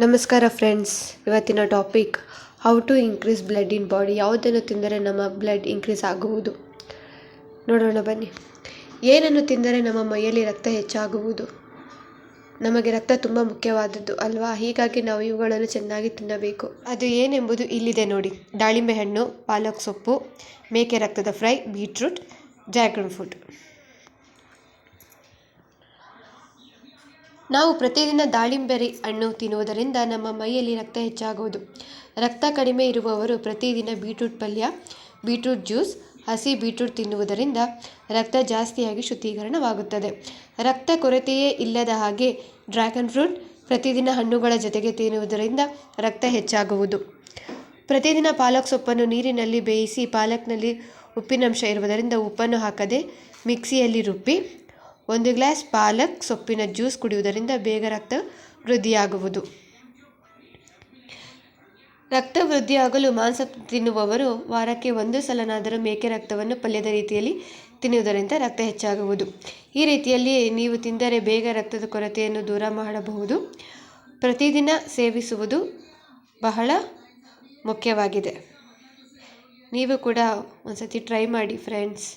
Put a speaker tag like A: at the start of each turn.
A: ನಮಸ್ಕಾರ ಫ್ರೆಂಡ್ಸ್ ಇವತ್ತಿನ topic how to increase blood in body ಯಾವುದನ್ನು ತಿಂದರೆ ನಮ್ಮ ಬ್ಲಡ್ ಇನ್ಕ್ರೀಸ್ ಆಗುವುದು? ನೋಡೋಣ ಬನ್ನಿ. ಏನನ್ನು ತಿಂದರೆ ನಮ್ಮ ಮೈಯಲ್ಲಿ ರಕ್ತ ಹೆಚ್ಚಾಗುವುದು? ನಮಗೆ ರಕ್ತ ತುಂಬ ಮುಖ್ಯವಾದದ್ದು ಅಲ್ವಾ? ಹೀಗಾಗಿ ನಾವು ಇವುಗಳನ್ನು ಚೆನ್ನಾಗಿ ತಿನ್ನಬೇಕು. ಅದು ಏನೆಂಬುದು ಇಲ್ಲಿದೆ ನೋಡಿ. ದಾಳಿಂಬೆ ಹಣ್ಣು, ಪಾಲಕ್ ಸೊಪ್ಪು, ಮೇಕೆ ರಕ್ತದ ಫ್ರೈ ಬೀಟ್ರೂಟ್ ಡ್ರ್ಯಾಗನ್ ಫ್ರೂಟ್ ನಾವು ಪ್ರತಿದಿನ ದಾಳಿಂಬೆ ಹಣ್ಣು ತಿನ್ನುವುದರಿಂದ ನಮ್ಮ ಮೈಯಲ್ಲಿ ರಕ್ತ ಹೆಚ್ಚಾಗುವುದು. ರಕ್ತ ಕಡಿಮೆ ಇರುವವರು ಪ್ರತಿದಿನ ಬೀಟ್ರೂಟ್ ಪಲ್ಯ, ಬೀಟ್ರೂಟ್ ಜ್ಯೂಸ್, ಹಸಿ ಬೀಟ್ರೂಟ್ ತಿನ್ನುವುದರಿಂದ ರಕ್ತ ಜಾಸ್ತಿಯಾಗಿ ಶುದ್ಧೀಕರಣವಾಗುತ್ತದೆ. ರಕ್ತ ಕೊರತೆಯೇ ಇಲ್ಲದ ಹಾಗೆ ಡ್ರ್ಯಾಗನ್ ಫ್ರೂಟ್ ಪ್ರತಿದಿನ ಹಣ್ಣುಗಳ ಜೊತೆಗೆ ತಿನ್ನುವುದರಿಂದ ರಕ್ತ ಹೆಚ್ಚಾಗುವುದು. ಪ್ರತಿದಿನ ಪಾಲಕ್ ಸೊಪ್ಪನ್ನು ನೀರಿನಲ್ಲಿ ಬೇಯಿಸಿ ಪಾಲಕ್ನಲ್ಲಿ ಉಪ್ಪಿನಂಶ ಇರುವುದರಿಂದ ಉಪ್ಪನ್ನು ಹಾಕದೆ ಮಿಕ್ಸಿಯಲ್ಲಿ ರುಬ್ಬಿ ಒಂದು ಗ್ಲಾಸ್ ಪಾಲಕ್ ಸೊಪ್ಪಿನ ಜ್ಯೂಸ್ ಕುಡಿಯುವುದರಿಂದ ಬೇಗ ರಕ್ತ ವೃದ್ಧಿಯಾಗುವುದು. ರಕ್ತ ವೃದ್ಧಿಯಾಗಲು ಮಾಂಸ ತಿನ್ನುವವರು ವಾರಕ್ಕೆ ಒಂದು ಸಲನಾದರೂ ಮೇಕೆ ರಕ್ತವನ್ನು ಪಲ್ಯದ ರೀತಿಯಲ್ಲಿ ತಿನ್ನುವುದರಿಂದ ರಕ್ತ ಹೆಚ್ಚಾಗುವುದು. ಈ ರೀತಿಯಲ್ಲಿ ನೀವು ತಿಂದರೆ ಬೇಗ ರಕ್ತದ ಕೊರತೆಯನ್ನು ದೂರ ಮಾಡಬಹುದು. ಪ್ರತಿದಿನ ಸೇವಿಸುವುದು ಬಹಳ ಮುಖ್ಯವಾಗಿದೆ. ನೀವು ಕೂಡ ಒಂದ್ಸತಿ ಟ್ರೈ ಮಾಡಿ, ಫ್ರೆಂಡ್ಸ್.